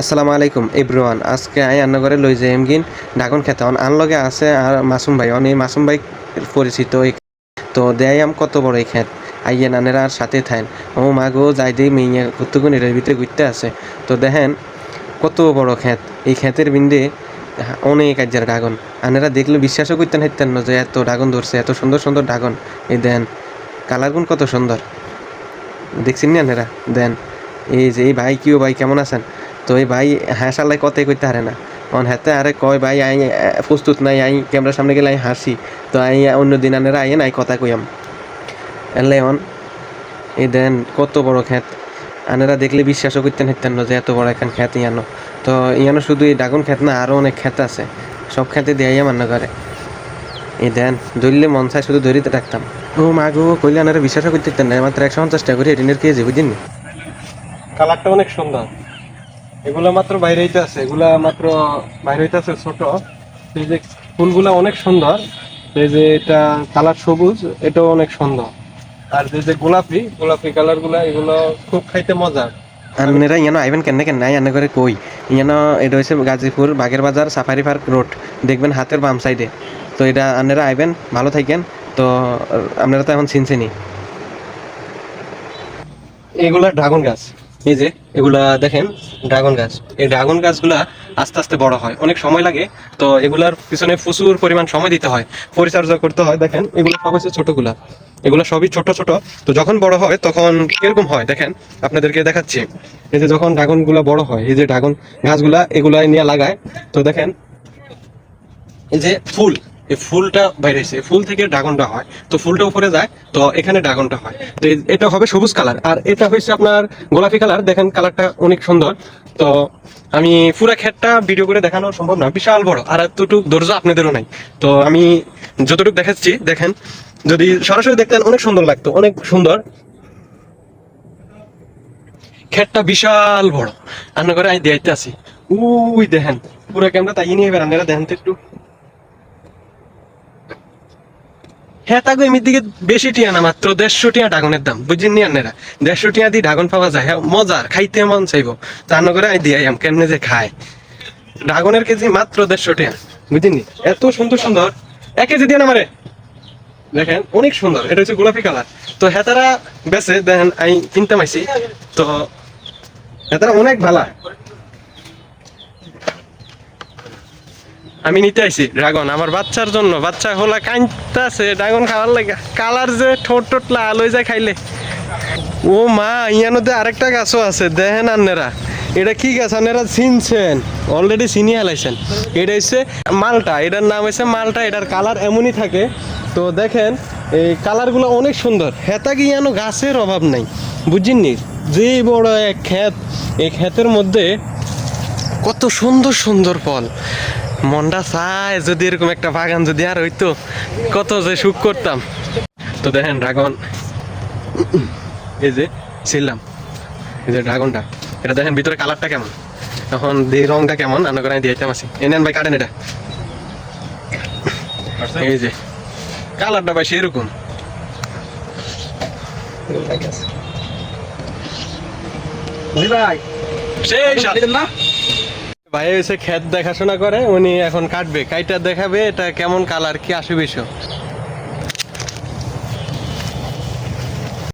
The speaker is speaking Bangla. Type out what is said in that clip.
আসসালামু আলাইকুম, এভরিওয়ান। আজকে আই আন্নগরে লই যে এমগিন। ডাগন খেতে অন আনলগে আছে আর মাসুম ভাই। অন এই মাসুম ভাই পরিচিত তো দেয় আম কত বড় এই খেত। আইয়ে নানেরা আর সাথে থাকেন ও মা গো, যাই দিই মেয়ে কতগুণ এর ভিতরে ঘুরতে আছে। তো দেখেন, কত বড় ক্ষেত এই ক্ষেতের বিন্দে অনেক আজ্জার ড্রাগন আনেরা দেখলে বিশ্বাসও করতেন হাইতেন না যে এত ড্রাগন ধরছে, এত সুন্দর সুন্দর ড্রাগন এই দেন কালারগুন কত সুন্দর। দেখছেন না আনেরা? দেন, এই যে এই ভাই কিও ভাই কেমন আছেন? তো এই ভাই সাল্লাই কথাই কইতে হারে না। অন হাতে আরে কয় ভাই, আই প্রস্তুত নাই, আই, ক্যামেরার সামনে গেলে আই হাসি। তো আই, অন্য দিন আনেরা আইয়েন নাই, কথা কইয়াম এলে অন, এই দেন, কত বড় ক্ষেত আনেরা দেখলে বিশ্বাসও করতেন হাইতেন না যে এত বড় এখন ক্ষেত ইয়ানো। তো ইয়ানো শুধু এই ডাগুন ক্ষেত না আরও অনেক ক্ষেত আছে। সব ক্ষেতে দেয়াই মান্য করে এই দেন, ধরলে মন চায় শুধু ধরিতে রাখতাম ও মা গো, কইলে আনারা বিশ্বাসও করতে পারতেন না মাত্র একশো পঞ্চাশ টাকা করে ঋণের কেজি বুঝিনি কালারটা অনেক সুন্দর। এগুলা মাত্র বাইরে হইতে আছে এগুলা মাত্র বাইরে হইতে আছে ছোট। এই যে ফুলগুলা অনেক সুন্দর এই যে এটা কালার সবুজ এটাও অনেক সুন্দর। আর যে যে গোলাপি গোলাপি কালারগুলা এগুলো খুব খাইতে মজার। আনেরা ইয়ানো আইবেন কেন কেন? নাই করে কই? ইয়ানো এটা হচ্ছে গাজীপুর বাগের বাজার সাফারি পার্ক রোড। দেখবেন হাতের বাম সাইডে। তো এটা আনেরা আইবেন ভালো থাকেন তো আপনারা তো এখন চিনছেনি এগুলা ড্রাগন গাছ। এই যে, এগুলা দেখেন, ড্রাগন গাছ। এই ড্রাগন গাছগুলা আস্তে আস্তে বড় হয়। অনেক সময় লাগে, তো এগুলার পিছনে প্রচুর পরিমাণ সময় দিতে হয়, পরিচর্যা করতে হয়। দেখেন, এগুলো সব হচ্ছে ছোটগুলা। এগুলো সবই ছোট ছোট। তো যখন বড় হয়, তখন কীরকম হয়? দেখেন, আপনাদেরকে দেখাচ্ছি। এই যে যখন ড্রাগনগুলা বড় হয়, এই যে ড্রাগন গাছগুলা এগুলা নিয়ে লাগায়, তো দেখেন, এই যে ফুল এই ফুলটা বাইরেছে ফুল থেকে ড্রাগনটা হয়, তো ফুলটা উপরে যায়, তো এখানে ড্রাগনটা হয়। তো এটা হবে সবুজ কালার। আর এটা হচ্ছে আপনার গোলাপি কালার, দেখেন কালারটা অনেক সুন্দর। তো আমি পুরা ক্ষেতটা ভিডিও করে দেখানো সম্ভব না, বিশাল বড়, আর এতটুকু ধৈর্য আপনাদেরও নাই। তো আমি যতটুকু দেখাচ্ছি, দেখেন, যদি সরাসরি দেখতেন অনেক সুন্দর লাগতো, অনেক সুন্দর। ক্ষেতটা বিশাল বড়। রান্না করে আমি দিয়াইতে আছি উই দেখেন, পুরো ক্যামেরা তাই নিয়ে আপনারা দেখেন তো একটু। হ্যাঁ তাগো এমনি দিকে বেশি টিয়া না, মাত্র দেড়শো টিয়া ড্রাগনের দাম। বুঝছেন নি আন্নেরা? দেড়শো টিয়া দিয়ে ড্রাগন পাওয়া যায়। হ্যাঁ মজার, খাইতে মন চাইব। তা করে আমি দিয়ে আম কেমনে যে খায়। ড্রাগনের কেজি মাত্র দেড়শো টিয়া। বুঝছেন নি এত সুন্দর সুন্দর। এক কেজি দিয়ে না মারে দেখেন, অনেক সুন্দর। এটা হচ্ছে গোলাপি কালার। তো হেতারা বেছে দেখেন আমি কিনতে মাইছি তো হেতারা অনেক ভালা। আমি নিতে আইছি, ড্রাগন। আমার বাচ্চার জন্য, বাচ্চা হোলা কাঁদতেছে, ড্রাগন খাওয়ার লাগে। কালার যে ঠোঁট টোট লাল হয়ে যায় খাইলে। ও মা ইয়ানোতে আরেকটা গাছও আছে, দেখেন আন্নেরা। এটা কি গাছ? আন্নেরা চিনছেন? অলরেডি চিনিয়ে হালাইছেন। এটা হচ্ছে মালটা, এটার নাম হচ্ছে মালটা, এটার কালার এমনই থাকে। তো দেখেন, এই কালারগুলো অনেক সুন্দর। হেতা কি ইয়ানো গাছের অভাব নাই বুঝিনি যে বড় এক ক্ষেত, এই ক্ষেতের মধ্যে কত সুন্দর সুন্দর ফল। মনটা চায় যদি এরকম একটা বাগান যদি আর হইতো কত যে সুখ করতাম। তো দেখেন ড্রাগন এই যে ছিলাম এই যে ড্রাগনটা এটা দেখেন ভিতরে কালারটা কেমন? এখন দিয়ে রংটা কেমন? রান্না করে আমি দিয়েছিলাম আছি। এনেন ভাই কাটেন এটা। এই যে কালারটা ভাই সেরকম। সেই স্বাদ। ভাই এসে ক্ষেত দেখাশোনা করে, উনি এখন কাটবে। কাইটা দেখাবে এটা কেমন কালার কি আসে বিষয়